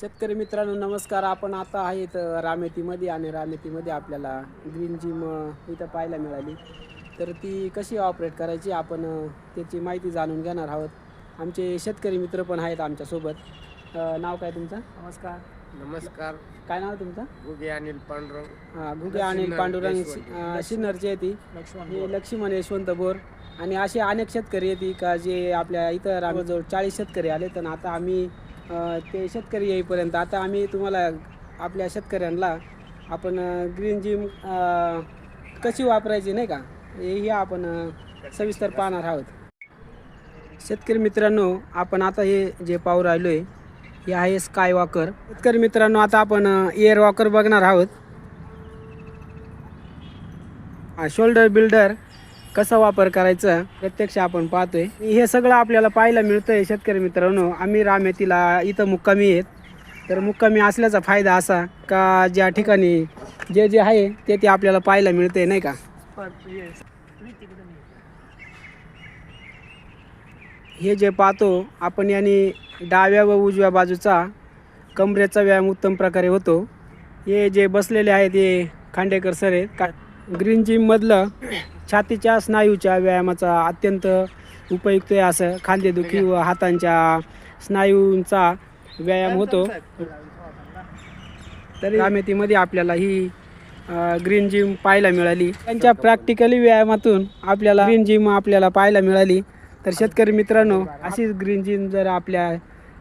शेतकरी मित्रांनो नमस्कार. आपण आता आहेत रामेतीमध्ये आणि रामेतीमध्ये आपल्याला ग्रीन जिम इथं पाहायला मिळाली. तर ती कशी ऑपरेट करायची आपण त्याची माहिती जाणून घेणार आहोत. आमचे शेतकरी मित्र पण आहेत आमच्यासोबत. नाव काय तुमचं? नमस्कार. नमस्कार. काय नाव तुमचं? गुगे अनिल पांडुरंग. हां घुगे अनिल लक्ष्मण पांडुरंग सिन्नरची आहे ती. हे लक्ष्मण यशवंत बोर. आणि असे अनेक शेतकरी येते का जे आपल्या इथं रामेजवळ चाळीस शेतकरी आले तर आता आम्ही ते शेतकरी येईपर्यंत. आता आम्ही तुम्हाला आपल्या शेतकऱ्यांना आपण ग्रीन जिम कशी वापरायची नाही का? हेही आपण सविस्तर पाहणार आहोत. शेतकरी मित्रांनो आपण आता हे जे पाहू राहिलो आहे हे आहे स्काय वॉकर शेतकरी मित्रांनो आता आपण एअर वॉकर बघणार आहोत. हा शोल्डर बिल्डर कसा वापर करायचा प्रत्यक्ष आपण पाहतोय. हे सगळं आपल्याला पाहायला मिळतंय शेतकरी मित्रांनो. आम्ही रामेतीला इथं मुक्कामी आहेत. तर मुक्कामी असल्याचा फायदा असा का ज्या ठिकाणी जे जे आहे ते ते आपल्याला पाहायला मिळतंय नाही का? हे जे पाहतो आपण याने डाव्या व उजव्या बाजूचा कमरेचा व्यायाम उत्तम प्रकारे होतो. हे जे बसलेले आहेत हे खांडेकर सर आहेत. का ग्रीन जिममधलं छातीच्या स्नायूच्या व्यायामाचा अत्यंत उपयुक्त आहे असं खांदेदुखी व हातांच्या स्नायूंचा व्यायाम होतो. तरी रामेतीमध्ये आपल्याला ही ग्रीन जिम पाहायला मिळाली. त्यांच्या प्रॅक्टिकली व्यायामातून आपल्याला ग्रीन जिम आपल्याला पाहायला मिळाली. तर शेतकरी मित्रांनो अशीच ग्रीन जिम जर आपल्या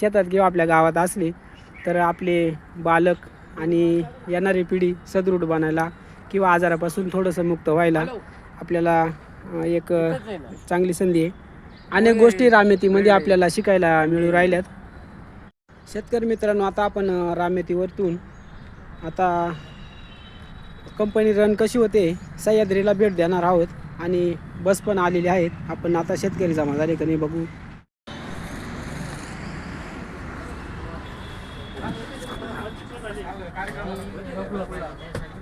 शेतात किंवा आपल्या गावात असली तर आपले बालक आणि येणारी पिढी सदृढ बनायला किंवा आजारापासून थोडंसं मुक्त व्हायला आपल्याला एक चांगली संधी आहे. अनेक गोष्टी रामेतीमध्ये आपल्याला शिकायला मिळू राहिल्यात. शेतकरी मित्रांनो आता आपण रामेतीवरतून आता कंपनी रन कशी होते सह्याद्रीला भेट देणार आहोत. आणि बस पण आलेली आहेत. आपण आता शेतकरी जमा झाले का नाही बघू.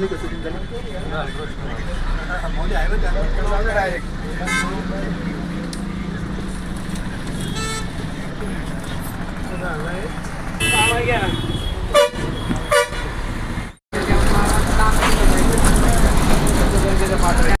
عليك يا سيدي انت لا عليك.